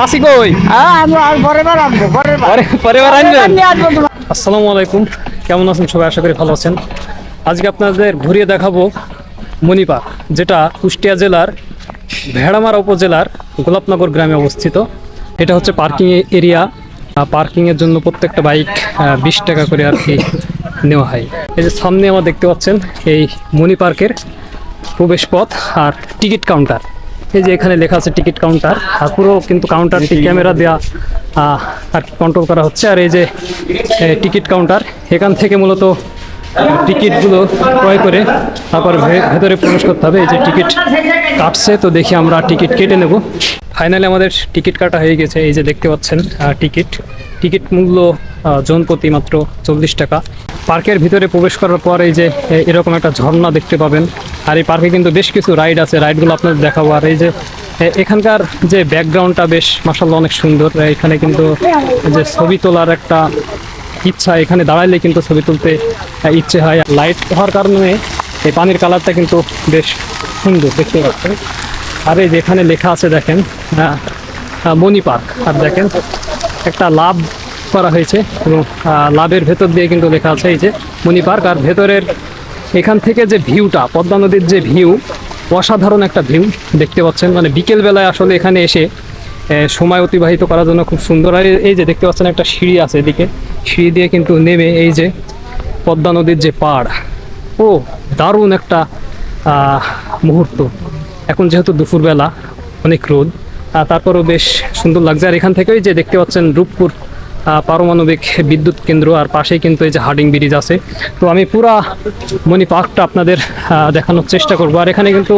মাসি কই? হ্যাঁ পরেবার আনবেন? আসসালামু আলাইকুম। কেমন আছেন সবাই? আশা করি ভালো আছেন। আজকে আপনাদের ঘুরিয়ে দেখাবো মণিপাক যেটা কুষ্টিয়া জেলার ভেড়ামারা উপজেলার গোলাপনগর গ্রামে অবস্থিত। এটা হচ্ছে পার্কিং এরিয়া পার্কিংয়ের জন্য প্রত্যেকটা বাইক বিশ টাকা করে আর কি নেওয়া হয়। এই যে সামনে আমার দেখতে পাচ্ছেন এই মণি পার্কের প্রবেশ পথ আর টিকিট কাউন্টার এই যে এখানে লেখা আছে টিকিট কাউন্টার ঠাকুরও কিন্তু কাউন্টারটি ক্যামেরা দেওয়া আর কন্ট্রোল করা হচ্ছে। আর এই যে টিকিট কাউন্টার, এখান থেকে মূলত টিকিটগুলো ক্রয় করে তারপর ভেতরে প্রবেশ করতে হবে। এই যে টিকিট কাটছে, তো দেখি আমরা টিকিট কেটে নেব। ফাইনালি আমাদের টিকিট কাটা হয়ে গেছে। এই যে দেখতে পাচ্ছেন টিকিট। টিকিট মূল্য জন প্রতি মাত্র চল্লিশ টাকা। পার্কের ভিতরে প্রবেশ করার পর এই যে এরকম একটা ঝর্ণা দেখতে পাবেন। আর এই পার্কে কিন্তু বেশ কিছু রাইড আছে, রাইডগুলো আপনাদের দেখাবো। আর এই যে এখানকার যে ব্যাকগ্রাউন্ডটা বেশ মাসাল্লাহ অনেক সুন্দর। এখানে কিন্তু যে ছবি তোলার একটা ইচ্ছা, এখানে দাঁড়াইলে কিন্তু ছবি তুলতে ইচ্ছে হয়। লাইট হওয়ার কারণে এই পানির কালারটা কিন্তু বেশ সুন্দর দেখতে পাচ্ছেন। আর এই যেখানে লেখা আছে, দেখেন মণি পার্ক। আর দেখেন, একটা লাভ করা হয়েছে এবং লাভের ভেতর দিয়ে কিন্তু লেখা আছে এই যে মণি পার্ক। আর ভেতরের এখান থেকে যে ভিউটা, পদ্মা নদীর যে ভিউ, অসাধারণ একটা ভিউ দেখতে পাচ্ছেন। মানে বিকেল বেলায় আসলে এখানে এসে সময় অতিবাহিত করার জন্য খুব সুন্দর। আর এই- যে দেখতে পাচ্ছেন একটা সিঁড়ি আছে এদিকে। সিঁড়ি দিয়ে কিন্তু নেমে এই যে পদ্মা নদীর যে পাড়। ও, দারুণ একটা মুহূর্ত। এখন যেহেতু দুপুরবেলা, অনেক রোদ তারপরও বেশ সুন্দর লাগছে। আর এখান থেকেই যে দেখতে পাচ্ছেন রূপপুর পারমাণবিক বিদ্যুৎ কেন্দ্র আর পাশেই কিন্তু এই যে হার্ডিং ব্রিজ আছে। তো আমি পুরা মণি পার্কটা আপনাদের দেখানোর চেষ্টা করব। আর এখানে কিন্তু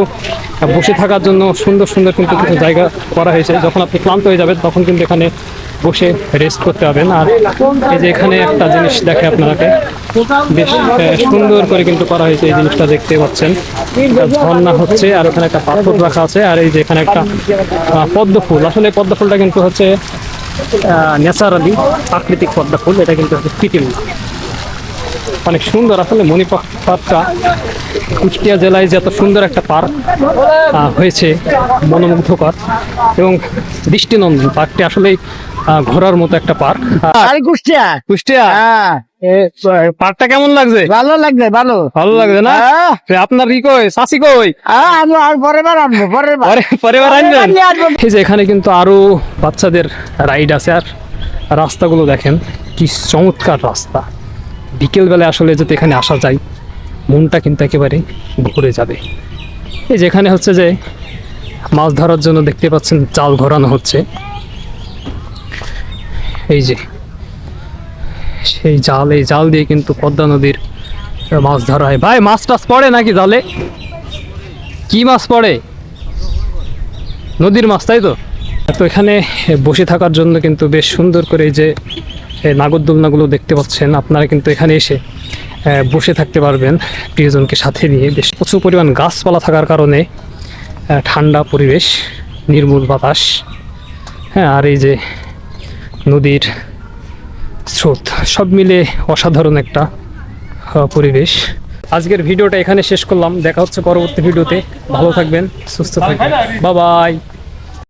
বসে থাকার জন্য সুন্দর সুন্দর কিন্তু কিছু জায়গা করা হয়েছে। যখন আপনি ক্লান্ত হয়ে যাবেন, তখন কিন্তু এখানে বসে রেস্ট করতে পারবেন। আর এই যে এখানে একটা জিনিস দেখে আপনাকে বেশ সুন্দর করে কিন্তু করা হয়েছে এই জিনিসটা দেখতে পাচ্ছেন। ঝর্ণা হচ্ছে, আর ওখানে একটা পাথর রাখা আছে। আর এই যে এখানে একটা পদ্ম ফুল। আসলে পদ্ম ফুলটা কিন্তু হচ্ছে ন্যাচারালি প্রাকৃতিক পদ্মা ফুল, এটা কিন্তু হচ্ছে কৃত্রিম। অনেক সুন্দর আসলে মণিপাক পার্কটা কুষ্টিয়া জেলায় যে এত সুন্দর একটা পার্ক হয়েছে মনোমুগ্ধকর এবং দৃষ্টিনন্দন পার্কটি আসলেই ঘোরার মতো একটা পার্ক। আরে কুষ্টিয়া। কুষ্টিয়া? হ্যাঁ। পার্কটা কেমন লাগছে? ভালো লাগছে ভালো। ভালো লাগছে না? হ্যাঁ। আপনার কি কই? চাষি কই? হ্যাঁ পরেবার আনবেন? এই যে এখানে কিন্তু আরও বাচ্চাদের রাইড আছে আর রাস্তাগুলো দেখেন কি চমৎকার রাস্তা। বিকেল বেলায় আসলে যদি এখানে আসা যায় মনটা কিন্তু একেবারে ভরে যাবে। এই যেখানে হচ্ছে যে মাছ ধরার জন্য দেখতে পাচ্ছেন জাল ঘোরানো হচ্ছে। এই যে, সেই জাল, এই জাল দিয়ে কিন্তু পদ্মা নদীর মাছ ধরা হয়। ভাই, মাছ টাছ পড়ে নাকি জালে? কি মাছ পড়ে? নদীর মাছ, তাই তো? তো এখানে বসে থাকার জন্য কিন্তু বেশ সুন্দর করে এই যে নাগরদোলনাগুলো দেখতে পাচ্ছেন। আপনারা কিন্তু এখানে এসে বসে থাকতে পারবেন প্রিয়জনকে সাথে নিয়ে। বেশ প্রচুর পরিমাণ গাছপালা থাকার কারণে ঠান্ডা পরিবেশ, নির্মূল বাতাস। হ্যাঁ আর এই যে নদীর স্রোত। সব মিলে অসাধারণ একটা পরিবেশ। আজকের ভিডিওটা এখানে শেষ করলাম। দেখা হচ্ছে পরবর্তী ভিডিওতে। ভালো থাকবেন, সুস্থ থাকবেন। বাবাই বাই